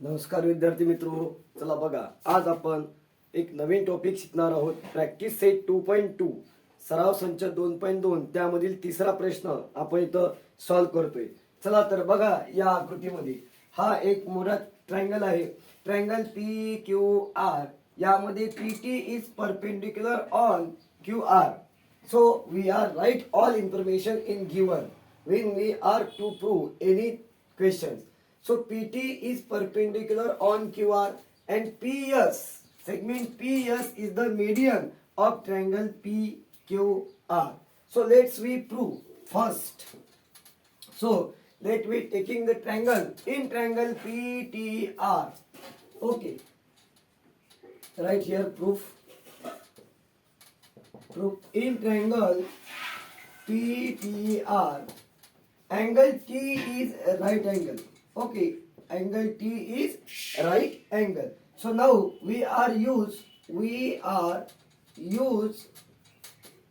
नमस्कार विद्यार्थी मित्र चला बघा. आज आपण एक नवीन टॉपिक शिकणार आहोत. Practice set two point two सराव संच दोन पॉईंट दोन. त्यामधील तिसरा प्रश्न आपण इथं सॉल्व्ह करतोय. चला तर बघा या आकृतीमध्ये. हा एक मोठा ट्रायंगल आहे. ट्रायंगल पी क्यू आर यामध्ये P T is perpendicular on Q R so we are write all information in given when we are to prove any questions So PT is perpendicular on QR and PS segment PS is the median of triangle PQR. So let's we prove first. So let we taking the triangle in triangle PTR. Okay. Right here proof proof in triangle PTR angle T is a right angle okay angle T is right angle so now we are use we are use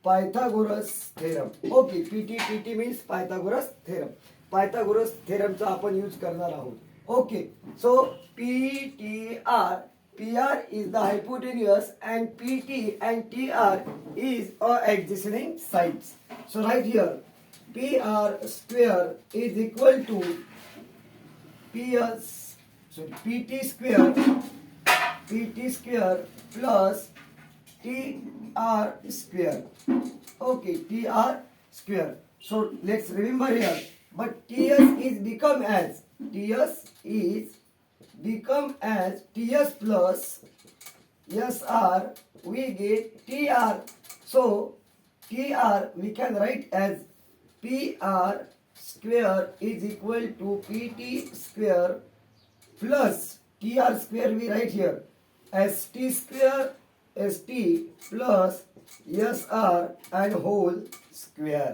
Pythagoras theorem okay PT PT means Pythagoras theorem Pythagoras theorem चा आपण use करणार आहोत okay so P T R P R is the hypotenuse and PT and TR is a adjacent sides. So right here, PR square is equal to PS, sorry, PT square, PT square plus TR square. Okay, TR square. So let's remember here. But TS is become as TS is become as TS plus SR we get TR. So TR we can write as PR square is equal to P T square plus T R square we write here. S T square S T plus S R and whole square.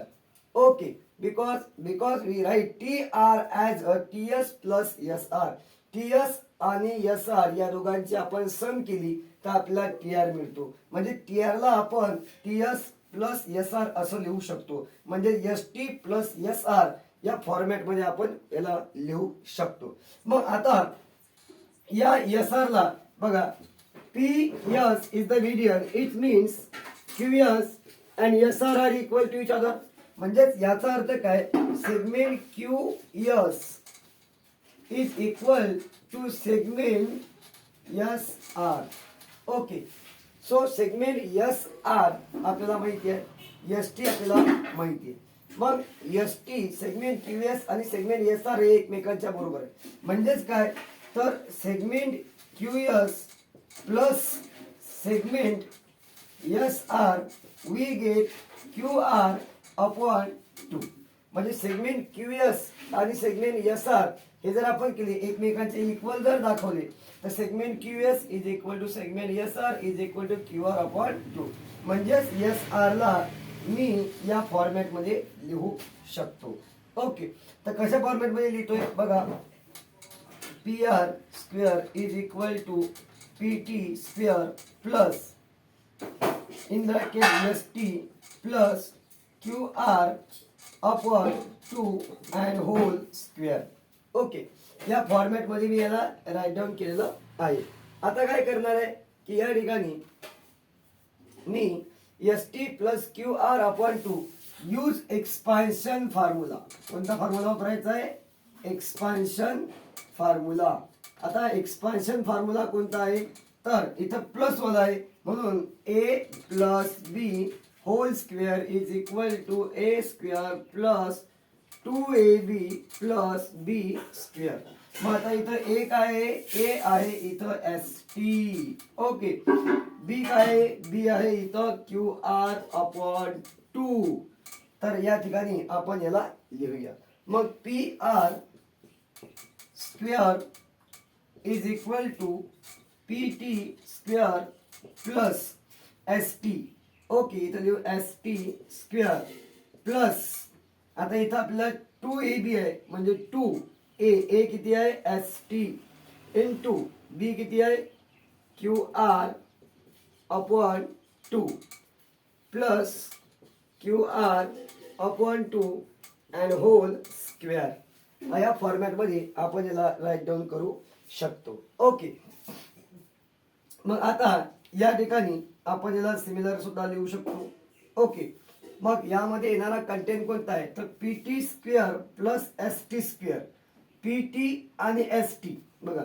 Okay because because we write T R as a T S plus S R. T S आणि S R या दोघांची आपण सम केली तर आपल्याला T R मिळतो. म्हणजे T R ला आपण T S plus S R असं लिहू शकतो. म्हणजे ST प्लस SR या फॉर्मॅटमध्ये आपण याला लिहू शकतो. मग आता या SR ला बघा. P S is the median it means Q S and S R R equal to each other म्हणजेच याचा अर्थ काय? Segment Q S is equal to segment S R okay so segment S R आपल्याला माहिती आहे. S T आपल्याला माहिती आहे. मग S T segment Q S आणि सेगमेंट एस आर हे एकमेकांच्या बरोबर आहे. म्हणजेच काय? तर segment Q S plus segment S R we get Q R upon two. म्हणजे सेगमेंट क्यू एस आणि सेगमेंट एस आर हे जर आपण केले एकमेकांचे इक्वल जर दाखवले तर segment Q S is equal to segment S R is equal to Q R upon two म्हणजेच एस आर ला मी या फॉर्मॅटमध्ये लिहू शकतो. ओके तर कशा फॉर्मॅटमध्ये लिहितोय? बघा. P R square is equal to P T square plus in bracket S T plus Q R upon two and whole square okay या फॉर्मॅटमध्ये मी याला राईट डाऊन केलेलं आहे. आता काय करणार आहे की या ठिकाणी मी S T plus Q R upon two use expansion formula कोणता फॉर्म्युला वापरायचा आहे? एक्सपान्शन फॉर्म्युला आता एक्सपान्शन फॉर्म्युला कोणता आहे? तर इथं प्लस वाला आहे. म्हणून A plus B whole square is equal to A square plus two A B plus B square मग आता इथं ए काय आहे? ए आहे इथं एस टी ओके बी काय आहे? बी आहे इथं क्यू आर अपॉन टू तर या ठिकाणी आपण याला लिहूया. मग P R square is equal to P T square plus S T okay इथं लिहू एस टी स्क्वेअर प्लस आता इथं आपल्याला टू ए बी आहे. म्हणजे टू ए ए किती आहे? S T into B किती आहे? Q R upon two plus Q R upon two and whole square या फॉर्मॅटमध्ये आपण याला राईट डाऊन करू शकतो. ओके. मग आता या ठिकाणी आपण याला सिमिलर सुद्धा लिहू शकतो. ओके मग यामध्ये येणारा कंटेंट कोणता आहे? तर P T square plus S T square P T आणि एस टी बघा.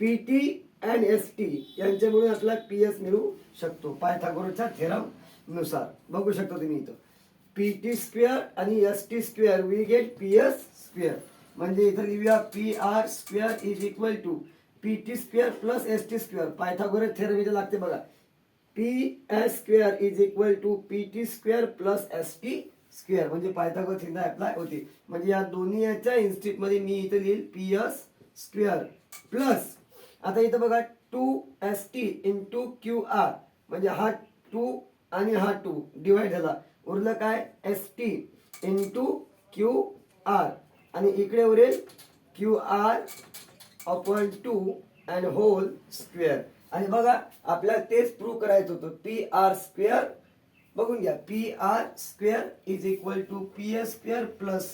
P T and S T यांच्यामुळे असला पी एस मिळू शकतो. पायथागोरच्या थेरमनुसार. बघू शकतो तुम्ही इथं. पी टी स्क्वेअर आणि S T square we get P S square म्हणजे इथं लिहूया P R square is equal to P T square plus S T square Pythagoras theorem इथे लागते बघा. P S square is equal to P T square plus S T square म्हणजे Pythagoras चिन्ह apply होते. म्हणजे या दोन्ही याच्या इन्स्टिट्यूटमध्ये मी इथं लिहिल पी एस स्क्वेअर प्लस आता इथं बघा two S T into Q R म्हणजे हा टू आणि हा टू डिवाइड झाला. उरलं काय? S T into Q R आणि इकडे उरेल Q R upon two and whole square आणि बघा आपल्याला तेच प्रूव्ह करायचं होतं. पी आर स्क्वेअर बघून घ्या. P R square is equal to P S square plus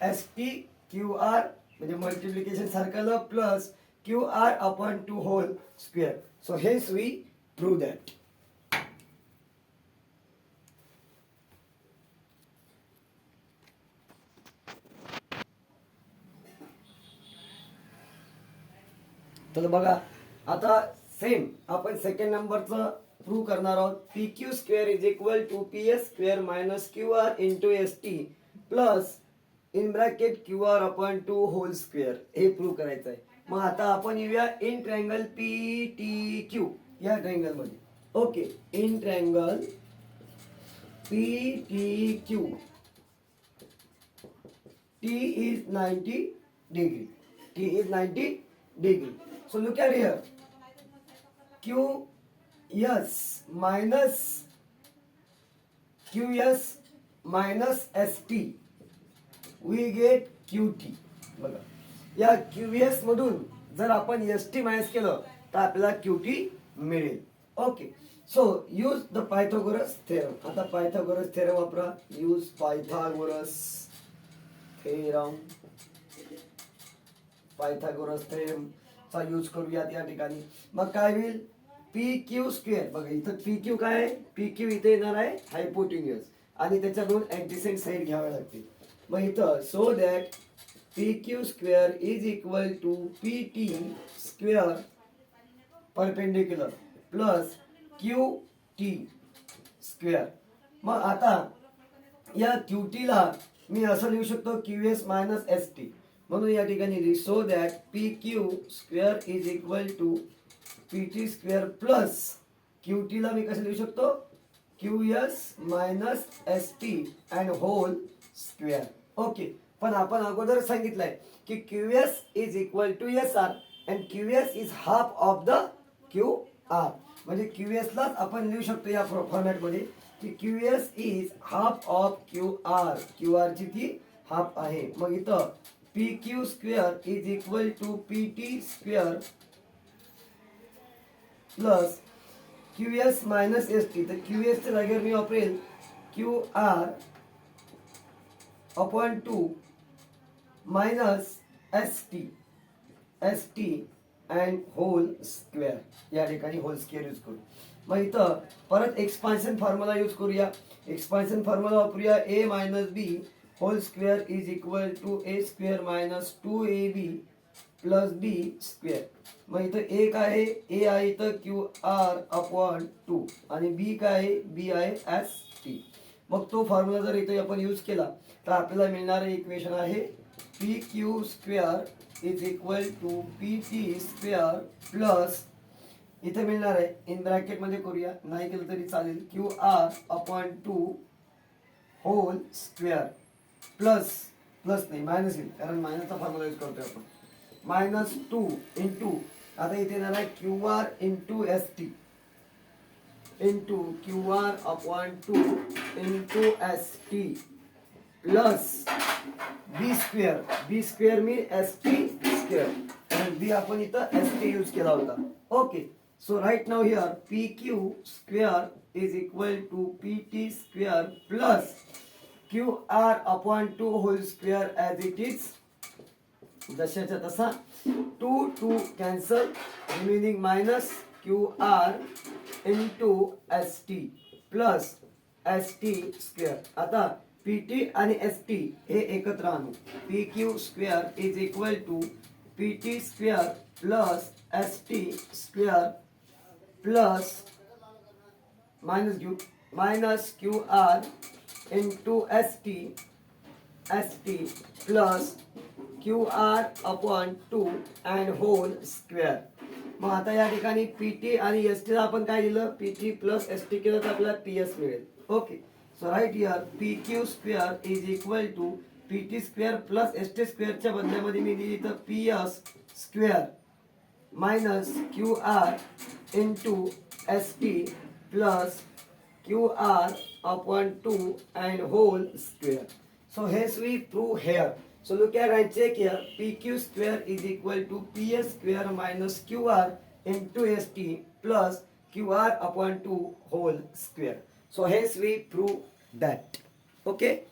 S T Q R म्हणजे मल्टिप्लिकेशन सारखं plus Q R upon two whole square so हेच वी प्रूव्ह दॅट तर बघा आता सेम आपण सेकंड नंबरचं प्रूव्ह करणार आहोत. P Q square is equal to P S square minus Q R into S T plus in bracket Q R upon two whole square हे prove करायचं आहे मग आता आपण येऊया in triangle P T Q या ट्रँगलमध्ये. Okay in triangle P T Q T is 90 degree T is 90 degree so look at here. Q S minus Q S minus S T we get Q T बघा. या Q S मधून जर आपण S T minus केलं तर आपल्याला Q T मिळेल. Okay so use the Pythagoras theorem आता पायथागोरस थेरम वापरा. Use Pythagoras theorem Pythagoras theorem चा यूज करूयात या ठिकाणी. मग काय होईल? P Q square. बघा इथं पी क्यू काय आहे? पी क्यू इथे येणार आहे हायपोटिन्युअस. आणि त्याच्या दोन ऍडजसेंट साईड घ्याव्या लागतील. मग इथं so that P Q square is equal to P T square perpendicular plus Q T square. मग आता या क्यू टीला मी असं लिहू शकतो Q S minus S T म्हणून या ठिकाणी so that P Q square is equal to P T square plus Q टीला मी कसं लिहू शकतो? Q S minus S T and whole square okay पण आपण अगोदर सांगितलंय की Q S is equal to S R and Q S is half of the Q R म्हणजे क्यू एस लाच आपण लिहू शकतो या फॉर्मॅटमध्ये की Q S is half of Q R Q R ची ती हाफ आहे. मग इथं P Q square is equal to P T square plus Q S minus S T. तर क्यू एसच्या जागेवर मी वापरेल Q R upon two minus S T. S T and whole square. या ठिकाणी होल स्क्वेअर यूज करू. मग इथं परत एक्सपान्शन फॉर्म्युला यूज करूया. एक्सपान्शन फॉर्म्युला वापरूया. A minus B whole square is equal to A square minus two A B. Plus B square. मग इथं ए काय आहे? ए आहे इथं क्यू आर अपॉन टू. आणि बी काय आहे? बी आहे एस टी. मग तो फॉर्म्युला जर इथे आपण यूज केला तर आपल्याला मिळणारं इक्वेशन आहे P Q square is equal to P T square plus इथे मिळणार आहे इन ब्रॅकेटमध्ये करूया नाही केलं तरी चालेल Q R upon two whole square. Plus plus नाही मायनस येईल कारण मायनसचा फॉर्म्युला यूज करतोय आपण. मायनस टू इंटू आता येणार Q R into S T into Q R upon two into S T plus B square B square मी S T square B आपण इथं एस टी यूज़ केला होता. Okay so write now here P Q square is equal to P T square plus Q R upon two whole square as it is जशाच्या तसा. Two two cancel remaining minus Q R into S T plus S T square आता P T आणि S T हे एकत्र आणू. P Q square is equal to P T square plus S T square plus minus Q minus Q R into S T S T plus Q R upon two and whole square. मग आता या ठिकाणी P T आणि S टीला आपण काय दिलं? P T plus S T केलं तर आपल्याला पी एस मिळेल. Okay. So write here P Q square is equal to P T square plus S T स्क्वेअरच्या बदल्यामध्ये मी दिली तर P S square minus QR into ST plus QR upon 2 and whole square. So hence we prove here So look at and check here. PQ square is equal to PS square minus QR into ST plus QR upon 2 whole square. So hence we prove that. Okay.